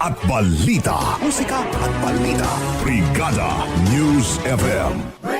at balita. Musika at balita. Brigada News FM.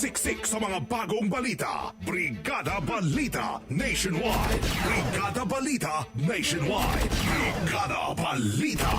Siksik sa mga bagong balita. Brigada Balita Nationwide. Brigada Balita Nationwide. Brigada Balita.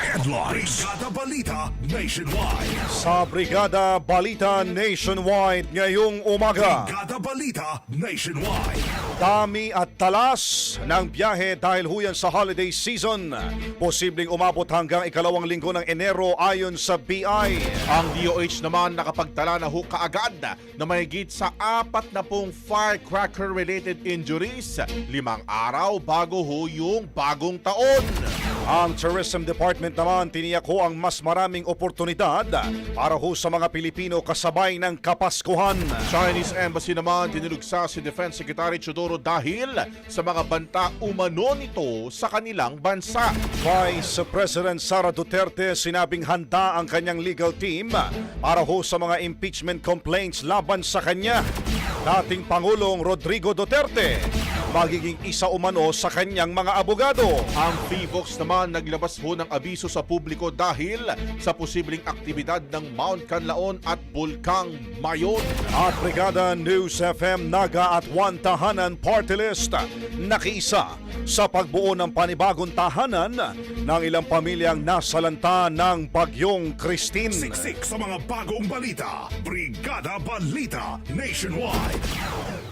Headlines. Brigada Balita Nationwide. Sa Brigada Balita Nationwide ngayong umaga. Brigada Balita Nationwide. Dami at talas ng biyahe dahil huyan sa holiday season. Posibleng umabot hanggang ikalawang linggo ng Enero ayon sa BI. Ang DOH naman nakapagtala na ho kaagad na mahigit sa apat na pong firecracker-related injuries, limang araw bago ho yung bagong taon. Ang Tourism Department naman tiniyak ho ang mas maraming oportunidad para ho sa mga Pilipino kasabay ng Kapaskuhan. Chinese Embassy naman dinulugsa si Defense Secretary Chodoro dahil sa mga banta umano nito sa kanilang bansa. Vice President Sara Duterte sinabing handa ang kanyang legal team para ho sa mga impeachment complaints laban sa kanya. Dating Pangulong Rodrigo Duterte magiging isa umano sa kanyang mga abogado. Ang PHIVOX naman naglabas ho ng abiso sa publiko dahil sa posibleng aktibidad ng Mount Canlaon at Bulkang Mayon. At Brigada News FM Naga at One Tahanan Party List nakiisa sa pagbuo ng panibagong tahanan ng ilang pamilyang nasalanta ng Bagyong Christine. Siksik sa mga bagong balita. Brigada Balita Nationwide.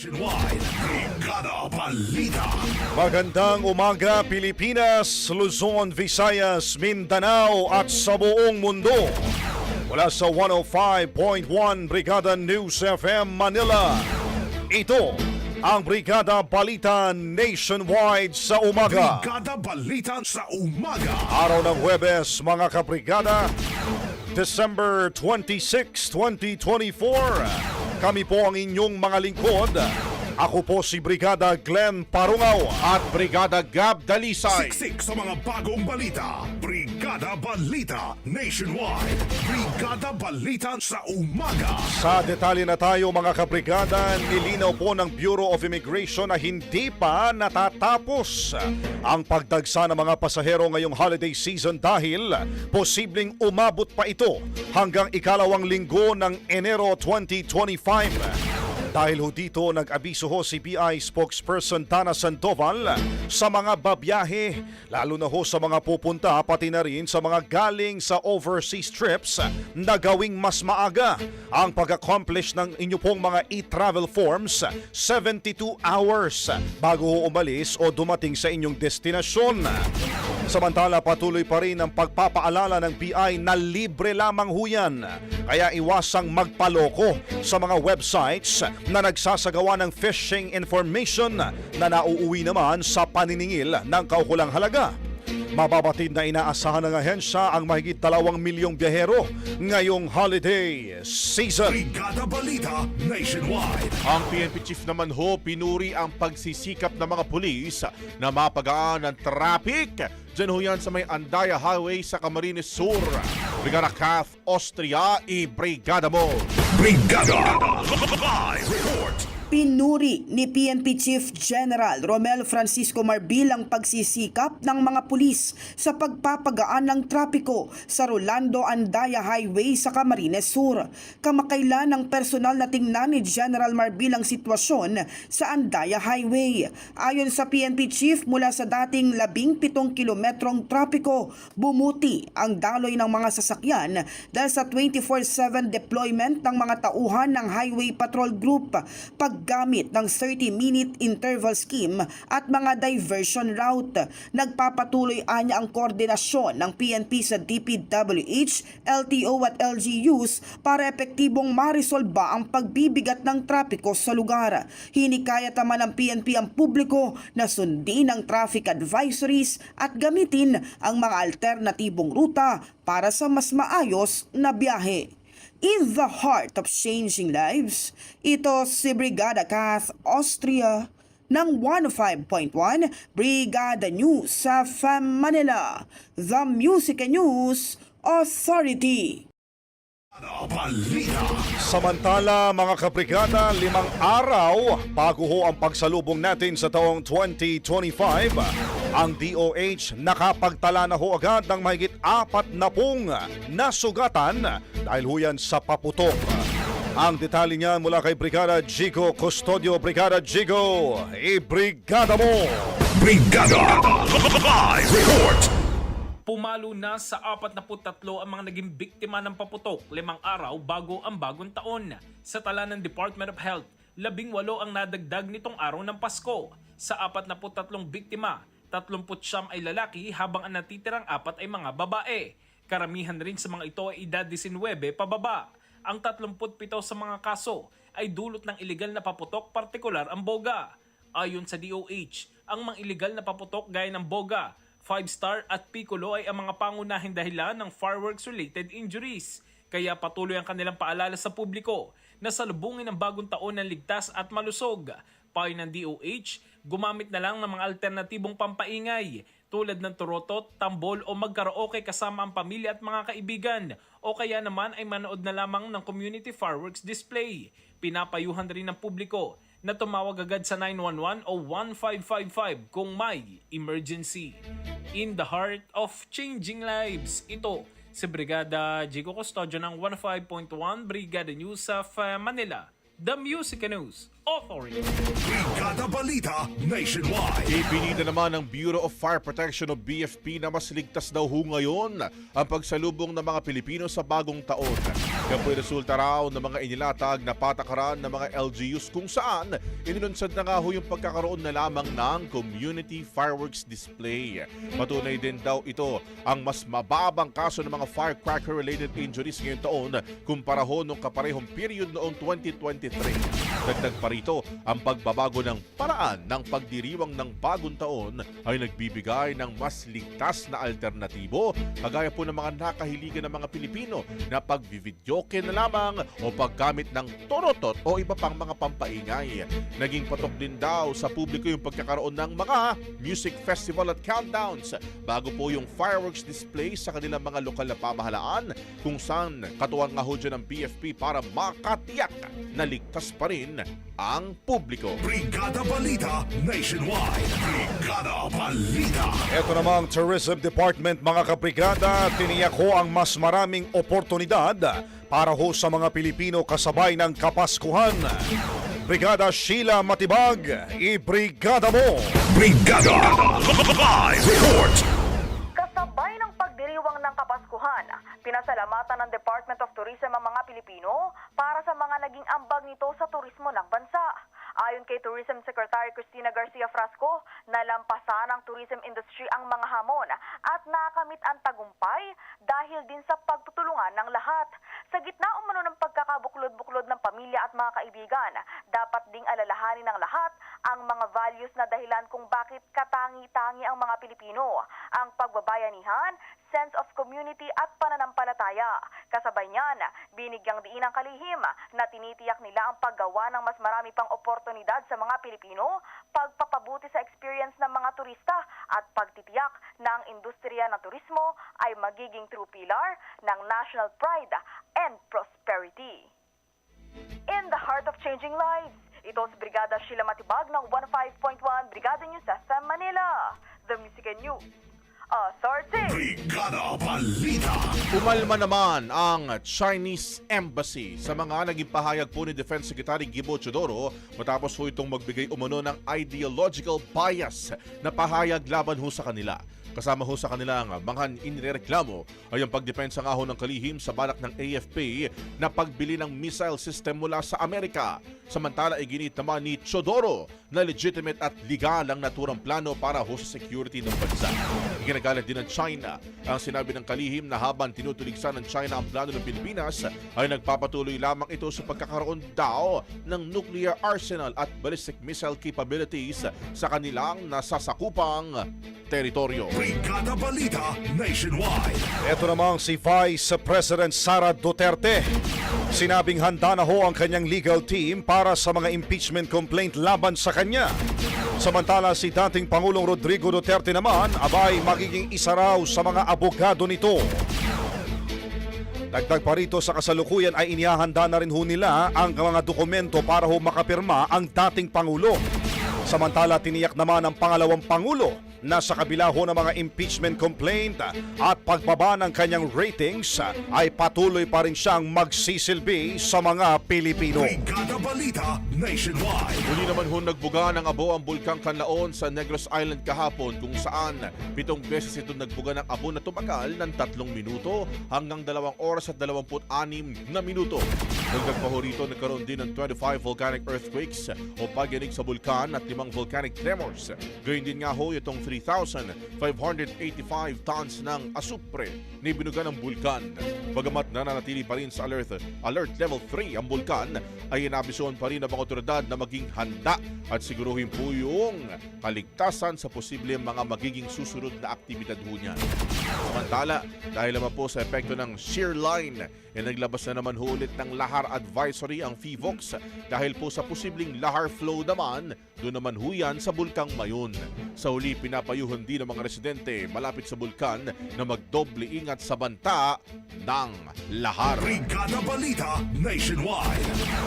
Nationwide. Brigada Balita. Magandang umaga Pilipinas, Luzon, Visayas, Mindanao at sa buong mundo. Mula sa 105.1 Brigada News FM Manila. Ito ang Brigada Balita Nationwide sa umaga. Brigada Balita sa umaga. Araw ng Huwebes, mga kabrigada, December 26, 2024. Kami po ang inyong mga lingkod, Ako po si Brigada Glenn Parungaw. At Brigada Gab Dalisay. Siksik sa mga bagong balita. Brigada Balita Nationwide. Brigada Balita sa umaga. Sa detalye na tayo mga kabrigada, nilinaw po ng Bureau of Immigration na hindi pa natatapos ang pagdagsa ng mga pasahero ngayong holiday season dahil posibleng umabot pa ito hanggang ikalawang linggo ng Enero 2025. Dahil ho dito nag-abiso ho si BI spokesperson Dana Sandoval sa mga babiyahe, lalo na ho sa mga pupunta pati na rin sa mga galing sa overseas trips na gawing mas maaga ang pag-accomplish ng inyo pong mga e-travel forms 72 hours bago ho umalis o dumating sa inyong destinasyon. Samantala patuloy pa rin ang pagpapaalala ng BI na libre lamang huyan. Kaya iwasang magpaloko sa mga websites na nagsasagawa ng phishing information na nauuwi naman sa paniningil ng kaukulang halaga. Mababatid na inaasahan ng ahensya ang mahigit dalawang milyong biyahero ngayong holiday season. Brigada Balita Nationwide. Ang PNP chief naman ho pinuri ang pagsisikap ng mga pulis na mapagaan ng traffic. Diyan ho yan sa may Andaya Highway sa Camarines Sur. Brigada Kath Austria, i-brigada mo. Brigada Live Report. Pinuri ni PNP Chief General Romel Francisco Marbil ang pagsisikap ng mga pulis sa pagpapagaan ng trapiko sa Rolando Andaya Highway sa Camarines Sur. Kamakailan ng personal na tingnan ni General Marbil ang sitwasyon sa Andaya Highway. Ayon sa PNP Chief, mula sa dating 17 kilometrong trapiko, bumuti ang daloy ng mga sasakyan dahil sa 24-7 deployment ng mga tauhan ng Highway Patrol Group, paggamit ng 30-minute interval scheme at mga diversion route. Nagpapatuloy anya ang koordinasyon ng PNP sa DPWH, LTO at LGUs para epektibong marisolba ang pagbibigat ng trapiko sa lugar. Hinikayat naman ng PNP ang publiko na sundin ang traffic advisories at gamitin ang mga alternatibong ruta para sa mas maayos na biyahe. In the heart of changing lives, ito si Brigada Kath Austria ng 105.1 Brigada News sa FM Manila, The Music and News Authority. Balita. Samantala mga kabrigada, limang araw bago ho ang pagsalubong natin sa taong 2025, ang DOH nakapagtala na ho agad ng mahigit apat na pong nasugatan dahil ho yan sa paputok. Ang detalye niyan mula kay Brigada Jigo Custodio. Brigada Jigo, i-brigada mo! Brigada Live Report. Pumalo na sa 43 ang mga naging biktima ng paputok limang araw bago ang bagong taon. Sa tala ng Department of Health, labing walo ang nadagdag nitong araw ng Pasko. Sa 43 biktima, 39 ay lalaki habang ang natitirang apat ay mga babae. Karamihan rin sa mga ito ay edad 19 pababa. Ang 37 sa mga kaso ay dulot ng iligal na paputok, partikular ang boga. Ayon sa DOH, ang mga iligal na paputok gaya ng boga, 5-star at piccolo ay ang mga pangunahing dahilan ng fireworks-related injuries. Kaya patuloy ang kanilang paalala sa publiko na salubungin ang bagong taon ng ligtas at malusog. Payo ng DOH, gumamit na lang ng mga alternatibong pampaingay tulad ng turotot, tambol o magkaraoke kasama ang pamilya at mga kaibigan o kaya naman ay manood na lamang ng community fireworks display. Pinapayuhan rin ng publiko na tumawag agad sa 911 o 1555 kung may emergency. In the heart of changing lives, ito si Brigada Jigo Custodio ng 15.1 Brigada News of Manila, The Music News Authority. Brigada Balita Nationwide. Ipinita naman ng Bureau of Fire Protection o BFP na mas ligtas daw ho ngayon ang pagsalubong ng mga Pilipino sa bagong taon. Yan po'y resulta raw ng mga inilatag na patakaran ng mga LGUs kung saan inilunsad na nga ho yung pagkakaroon na lamang ng community fireworks display. Patunay din daw ito ang mas mababang kaso ng mga firecracker-related injuries ngayong taon kumpara ho nung kaparehong period noong 2023. Dagdag pa rito, ang pagbabago ng paraan ng pagdiriwang ng bagong taon ay nagbibigay ng mas ligtas na alternatibo kagaya po ng mga nakahiligan ng mga Pilipino na pagvividyoke na lamang o paggamit ng torotot o iba pang mga pampaingay. Naging patok din daw sa publiko yung pagkakaroon ng mga music festival at countdowns bago po yung fireworks display sa kanilang mga lokal na pamahalaan kung saan katuwang nga ho dyan ng PFP para makatiyak na ligtas pa rin ang publiko. Brigada Balita Nationwide. Brigada Balita. Ito namang Tourism Department mga kabrigada, tiniyak ho ang mas maraming oportunidad para ho sa mga Pilipino kasabay ng Kapaskuhan. Brigada Sheila Matibag, i-brigada mo! Brigada Live Report. Kasabay ng pagdiriwang ng Kapaskuhan, pinasalamatan ng Department of Tourism ang mga Pilipino para sa mga naging ambag nito sa turismo ng bansa. Ayon kay Tourism Secretary Cristina Garcia Frasco, nalampasan ng tourism industry ang mga hamon at nakamit ang tagumpay dahil din sa pagtutulungan ng lahat. Sa gitna umano ng pagkakabuklod-buklod ng pamilya at mga kaibigan, dapat ding alalahanin ng lahat ang mga values na dahilan kung bakit katangi-tangi ang mga Pilipino, ang pagbabayanihan, sense of community at pananampalataya. Kasabay niyan, binigyang diin ang kalihim na tinitiyak nila ang paggawa ng mas marami pang oportunidad sa mga Pilipino, pagpapabuti sa experience ng mga turista at pagtitiyak na ang industriya ng turismo ay magiging true pillar ng national pride and prosperity. In the heart of changing lives, ito si Brigada Sheila Matibag ng 15.1 Brigada News FM Manila. The Music and News Authority. Brigada Balita. Umalma naman ang Chinese Embassy sa mga naging pahayag po ni Defense Secretary Gibo Chodoro matapos po itong magbigay umano ng ideological bias na pahayag laban ho sa kanila. Kasama ho sa kanilang mga inireklamo ay ang pagdepensa nga ho ng kalihim sa balak ng AFP na pagbili ng missile system mula sa Amerika. Samantala iginit naman ni Chodoro na legitimate at legal ang naturang plano para ho sa security ng bansa. Ginagalit din ng China ang sinabi ng kalihim na habang tinutuligsan ng China ang plano ng Pilipinas ay nagpapatuloy lamang ito sa pagkakaroon daw ng nuclear arsenal at ballistic missile capabilities sa kanilang nasasakupang teritoryo. Brigada Balita Nationwide. Ito namang si Vice President Sara Duterte. Sinabing handa na ho ang kanyang legal team para sa mga impeachment complaint laban sa kanya. Samantala si dating Pangulong Rodrigo Duterte naman abay magiging isa raw sa mga abogado nito. Dagdag pa rito sa kasalukuyan ay inihahanda na rin ho nila ang mga dokumento para ho makapirma ang dating Pangulo. Samantala tiniyak naman ng pangalawang Pangulo na sa kabila ho ng mga impeachment complaint at pagbaba ng kanyang ratings ay patuloy pa rin siyang magsisilbi sa mga Pilipino. Brigada Balita Nationwide. Muli naman ho nagbuga ng abo ang bulkang Kanlaon sa Negros Island kahapon kung saan pitong beses ito nagbuga ng abo na tumagal ng tatlong minuto hanggang dalawang oras at 26 na minuto. Dagdag pa ho rito nagkaroon din ng 25 volcanic earthquakes o pagyanig sa bulkan at limang volcanic tremors. Gayun din nga ho itong 3,585 tons ng asupre na binuga ng bulkan. Bagamat nananatili pa rin sa alert, alert level 3 ang bulkan, ay inabisuhan pa rin ng mga otoridad na maging handa at siguruhin po yung kaligtasan sa posible mga magiging susunod na aktibidad ho niyan. Samantala, dahil naman po sa epekto ng shear line, eh naglabas na naman ho ulit ng lahar advisory ang FIVOX dahil po sa posibleng lahar flow naman, doon naman ho yan sa Bulkang Mayon. Sa huli, pinapayuhan din ng mga residente malapit sa bulkan na magdoble ingat sa banta ng lahar. Brigada Balita Nationwide.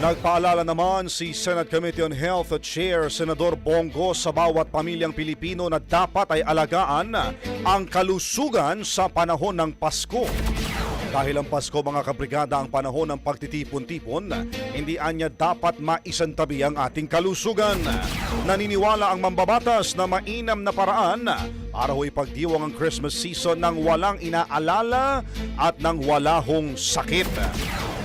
Nagpaalala naman si Senate Committee on Health Chair Senador Bongo sa bawat pamilyang Pilipino na dapat ay alagaan ang kalusugan sa panahon ng Pasko. Dahil ang Pasko mga kabrigada ang panahon ng pagtitipon-tipon, hindi anya dapat maisantabi ang ating kalusugan. Naniniwala ang mambabatas na mainam na paraan para ho ipagdiwang ang Christmas season ng walang inaalala at ng wala hong sakit.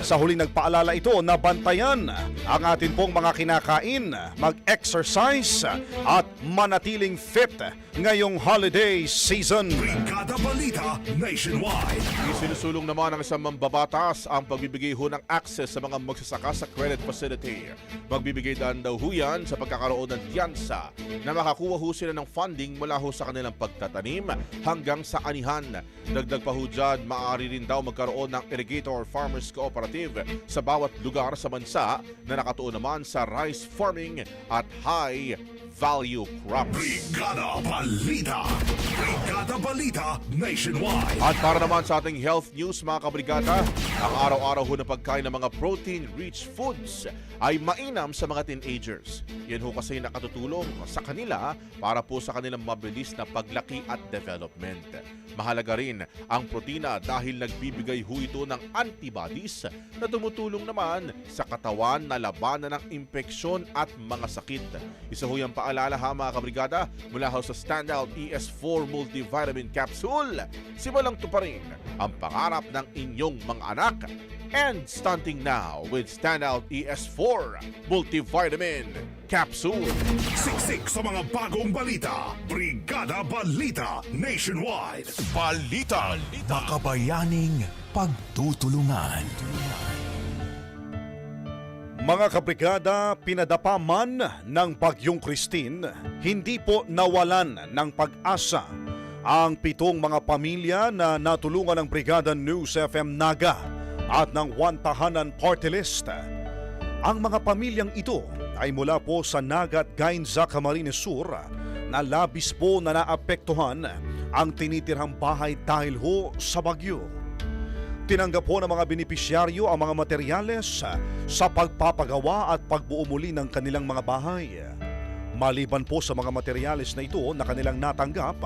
Sa huling nagpaalala ito na bantayan ang atin pong mga kinakain, mag-exercise at manatiling fit ngayong holiday season. Brigada Balita Nationwide. Isinusulong naman ng isang mambabatas ang pagbibigay ho ng access sa mga magsasaka sa credit facility. Magbibigay daan daw ho yan sa pagkakaroon ng tiyansa na makakuha ho sila ng funding mula ho sa kanilang pagtatanim hanggang sa anihan. Dagdag pa ho dyan, maaari rin daw magkaroon ng Irrigator Farmers Cooperative sa bawat lugar sa bansa na nakatuon naman sa rice farming at high value crops. Brigada Balita. Brigada Balita Nationwide. At para naman sa ating health news mga kabrigada, ang araw-araw ho na pagkain ng mga protein-rich foods ay mainam sa mga teenagers. Yan ho kasi nakatutulong sa kanila para po sa kanilang mabilis na paglaki at development. Mahalaga rin ang protina dahil nagbibigay ho ito ng antibodies na tumutulong naman sa katawan na labanan ng impeksyon at mga sakit. Isa ho yung paalala ha mga kabrigada mula ho sa Standout ES4 Multivitamin Capsule. Simulang tuparin ang pangarap ng inyong mga anak. And stunting now with Standout ES4 Multivitamin Capsule. Siksik sa mga bagong balita. Brigada Balita Nationwide. Balita. Makabayaning pagtutulungan. Mga kabrigada, pinadapa man ng Bagyong Christine, hindi po nawalan ng pag-asa ang pitong mga pamilya na natulungan ng Brigada News FM Naga at ng One Tahanan Party List. Ang mga pamilyang ito ay mula po sa Naga at Gainza, Camarines Sur na labis po na naapektuhan ang tinitirhang bahay dahil ho sa bagyo. Tinanggap po ng mga benepisyaryo ang mga materyales sa pagpapagawa at pagbuo muli ng kanilang mga bahay. Maliban po sa mga materyales na ito na kanilang natanggap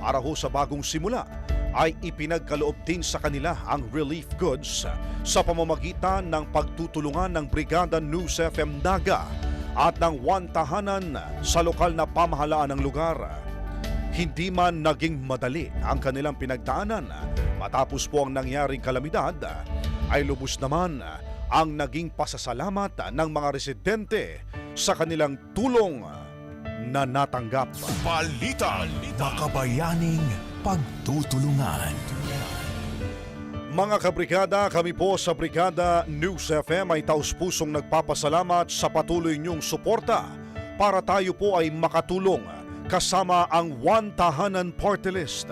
para ho sa bagong simula, ay ipinagkaloob din sa kanila ang relief goods sa pamamagitan ng pagtutulungan ng Brigada News FM Naga at ng One Tahanan sa lokal na pamahalaan ng lugar. Hindi man naging madali ang kanilang pinagdaanan matapos po ang nangyaring kalamidad ay lubos naman ang naging pasasalamat ng mga residente sa kanilang tulong na natanggap. Balita. Makabayaning pagtutulungan. Mga kabrigada, kami po sa Brigada News FM ay taus-pusong nagpapasalamat sa patuloy niyong suporta para tayo po ay makatulong kasama ang One Tahanan Party List.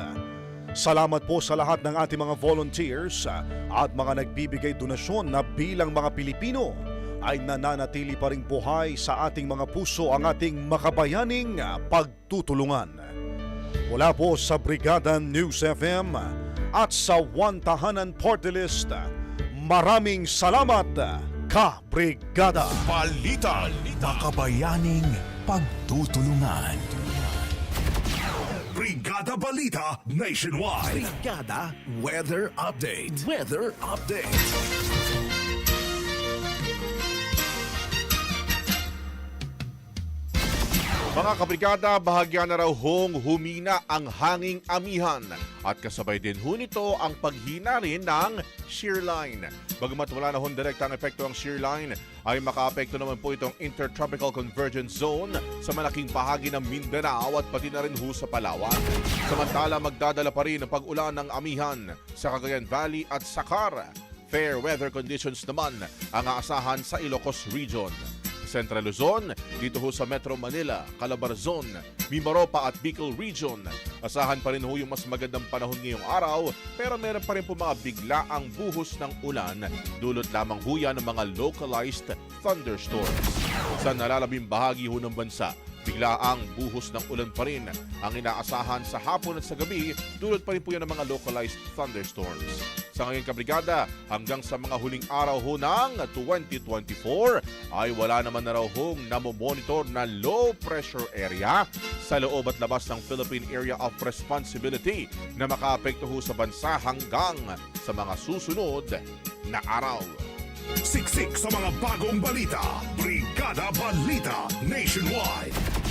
Salamat po sa lahat ng ating mga volunteers at mga nagbibigay donasyon na bilang mga Pilipino ay nananatili pa ring buhay sa ating mga puso ang ating makabayaning pagtutulungan. Mula po sa Brigada News FM at sa One Tahanan Party List, maraming salamat, ka-brigada! Balita. Makabayaning pagtutulungan. Brigada Balita Nationwide. Brigada Weather Update. Weather Update. Mga kabrigada, bahagya na raw hong humina ang hanging amihan at kasabay din ho nito ang paghina rin ng shear line. Bagamat wala na hong direktang epekto ang shear line, ay makaapekto naman po itong Intertropical Convergence Zone sa malaking bahagi ng Mindanao at pati na rin ho sa Palawan. Samantala, magdadala pa rin ang pag-ulan ng amihan sa Cagayan Valley at Sakar. Fair weather conditions naman ang aasahan sa Ilocos Region. Central Luzon, dito ho sa Metro Manila, Calabarzon, Mimaropa at Bicol Region. Asahan pa rin ho yung mas magandang panahon ngayong araw pero meron pa rin po mga bigla ang buhos ng ulan dulot lamang ho yan ng mga localized thunderstorms. Sa nalalabing bahagi ho ng bansa, bigla ang buhos ng ulan pa rin ang inaasahan sa hapon at sa gabi dulot pa rin po yan ng mga localized thunderstorms. Sa ngayon kabrigada, hanggang sa mga huling araw ho ng 2024 ay wala naman na raw hong namomonitor na low pressure area sa loob at labas ng Philippine Area of Responsibility na makaapekto ho sa bansa hanggang sa mga susunod na araw. Siksik sa mga bagong balita. Brigada Balita Nationwide.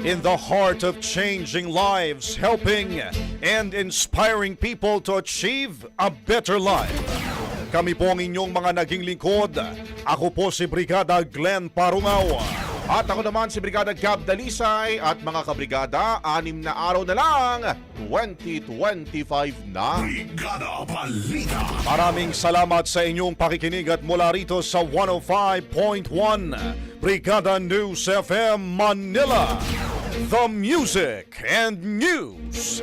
In the heart of changing lives, helping and inspiring people to achieve a better life. Kami po ang inyong mga naging lingkod. Ako po si Brigada Glenn Parungaw. At ako naman si Brigada Gab Dalisay at mga kabrigada, anim na araw na lang, 2025 na. Brigada Balita. Maraming salamat sa inyong pakikinig at mula rito sa 105.1 Brigada News FM Manila. The Music and News